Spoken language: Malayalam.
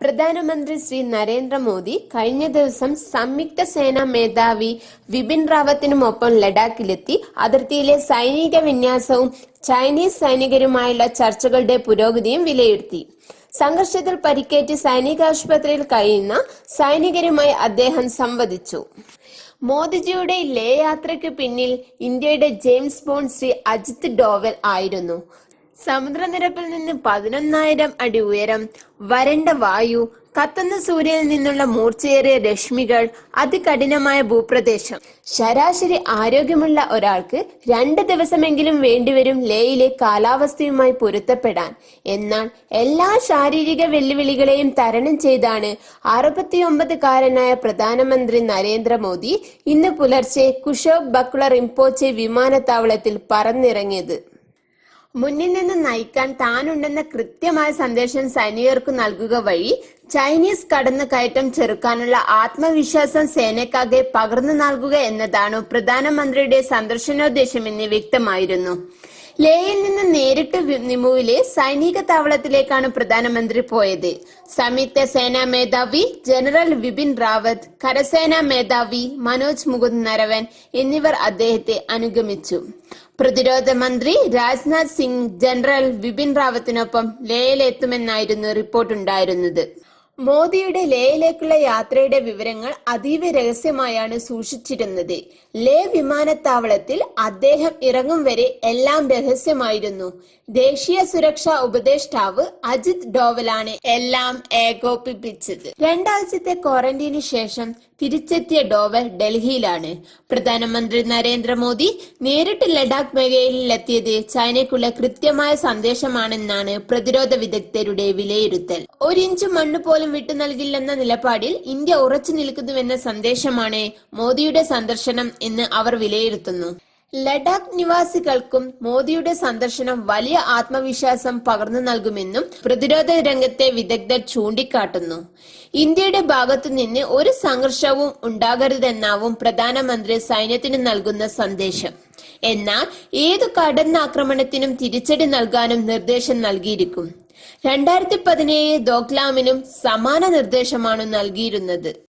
പ്രധാനമന്ത്രി ശ്രീ നരേന്ദ്രമോദി കഴിഞ്ഞ ദിവസം സംയുക്ത സേനാ മേധാവി വിപിൻ റാവത്തിനുമൊപ്പം ലഡാക്കിലെത്തി. അതിർത്തിയിലെ സൈനിക വിന്യാസവും ചൈനീസ് സൈനികരുമായുള്ള ചർച്ചകളുടെ പുരോഗതിയും വിലയിരുത്തി. സംഘർഷത്തിൽ പരിക്കേറ്റ് സൈനിക ആശുപത്രിയിൽ കഴിയുന്ന സൈനികരുമായി അദ്ദേഹം സംവദിച്ചു. മോദിജിയുടെ ലേ യാത്രയ്ക്ക് പിന്നിൽ ഇന്ത്യയുടെ ജെയിംസ് ബോൺ ശ്രീ അജിത് ഡോവൽ ആയിരുന്നു. സമുദ്രനിരപ്പിൽ നിന്ന് പതിനൊന്നായിരം അടി ഉയരം വരണ്ട വായു കത്തുന്ന സൂര്യനിൽ നിന്നുള്ള മൂർച്ചയേറിയ രശ്മികൾ അതികഠിനമായ ഭൂപ്രദേശം. ശരാശരി ആരോഗ്യമുള്ള ഒരാൾക്ക് രണ്ട് ദിവസമെങ്കിലും വേണ്ടിവരും ലേയിലെ കാലാവസ്ഥയുമായി പൊരുത്തപ്പെടാൻ. എന്നാൽ എല്ലാ ശാരീരിക വെല്ലുവിളികളെയും തരണം ചെയ്താണ് അറുപത്തിയൊമ്പതുകാരനായ പ്രധാനമന്ത്രി നരേന്ദ്രമോദി ഇന്ന് പുലർച്ചെ കുഷോബ് ബക്ല റിംപോച്ചെ വിമാനത്താവളത്തിൽ പറന്നിറങ്ങിയത്. മുന്നിൽ നിന്ന് നയിക്കാൻ താനുണ്ടെന്ന കൃത്യമായ സന്ദേശം സൈനികർക്ക് നൽകുക വഴി ചൈനീസ് കടന്നുകയറ്റം ചെറുക്കാനുള്ള ആത്മവിശ്വാസം സേനക്കാകെ പകർന്നു നൽകുക എന്നതാണ് പ്രധാനമന്ത്രിയുടെ സന്ദർശനോദ്ദേശമെന്ന് വ്യക്തമായിരുന്നു. ലേയിൽ നിന്ന് നേരിട്ട് നിമുവിലെ സൈനിക താവളത്തിലേക്കാണ് പ്രധാനമന്ത്രി പോയത്. സംയുക്ത സേനാ മേധാവി ജനറൽ വിപിൻ റാവത്ത് കരസേനാ മേധാവി മനോജ് മുകുന്ദ് നരവൻ എന്നിവർ അദ്ദേഹത്തെ അനുഗമിച്ചു. പ്രതിരോധ മന്ത്രി രാജ്നാഥ് സിംഗ് ജനറൽ വിപിൻ റാവത്തിനൊപ്പം ലേയിലെത്തുമെന്നായിരുന്നു റിപ്പോർട്ടുണ്ടായിരുന്നത്. മോദിയുടെ ലേയിലേക്കുള്ള യാത്രയുടെ വിവരങ്ങൾ അതീവ രഹസ്യമായാണ് സൂക്ഷിച്ചിരുന്നത്. ലേ വിമാനത്താവളത്തിൽ അദ്ദേഹം ഇറങ്ങും വരെ എല്ലാം രഹസ്യമായിരുന്നു. ദേശീയ സുരക്ഷാ ഉപദേഷ്ടാവ് അജിത് ഡോവലാണ് എല്ലാം ഏകോപിപ്പിച്ചത്. രണ്ടാഴ്ചത്തെ ക്വാറന്റീന് ശേഷം തിരിച്ചെത്തിയ ഡോവൽ ഡൽഹിയിലാണ്. പ്രധാനമന്ത്രി നരേന്ദ്രമോദി നേരിട്ട് ലഡാക്ക് മേഖലയിലെത്തിയത് ചൈനയ്ക്കുള്ള കൃത്യമായ സന്ദേശമാണെന്നാണ് പ്രതിരോധ വിദഗ്ധരുടെ വിലയിരുത്തൽ. ഒരിഞ്ച് മണ്ണ് പോലും വിട്ടു നൽകില്ലെന്ന നിലപാടിൽ ഇന്ത്യ ഉറച്ചു നിൽക്കുന്നുവെന്ന സന്ദേശമാണ് മോദിയുടെ സന്ദർശനം എന്ന് അവർ വിലയിരുത്തുന്നു. ലഡാക്ക് നിവാസികൾക്കും മോദിയുടെ സന്ദർശനം വലിയ ആത്മവിശ്വാസം പകർന്നു നൽകുമെന്നും പ്രതിരോധ രംഗത്തെ വിദഗ്ധർ ചൂണ്ടിക്കാട്ടുന്നു. ഇന്ത്യയുടെ ഭാഗത്തു നിന്ന് ഒരു സംഘർഷവും ഉണ്ടാകരുതെന്നാവും പ്രധാനമന്ത്രി സൈന്യത്തിന് നൽകുന്ന സന്ദേശം. എന്നാൽ ഏതു കടന്നാക്രമണത്തിനും തിരിച്ചടി നൽകാനും നിർദ്ദേശം നൽകിയിരിക്കും. രണ്ടായിരത്തി പതിനേഴ് ദോക്ലാമിനും സമാന നിർദ്ദേശമാണ് നൽകിയിരുന്നത്.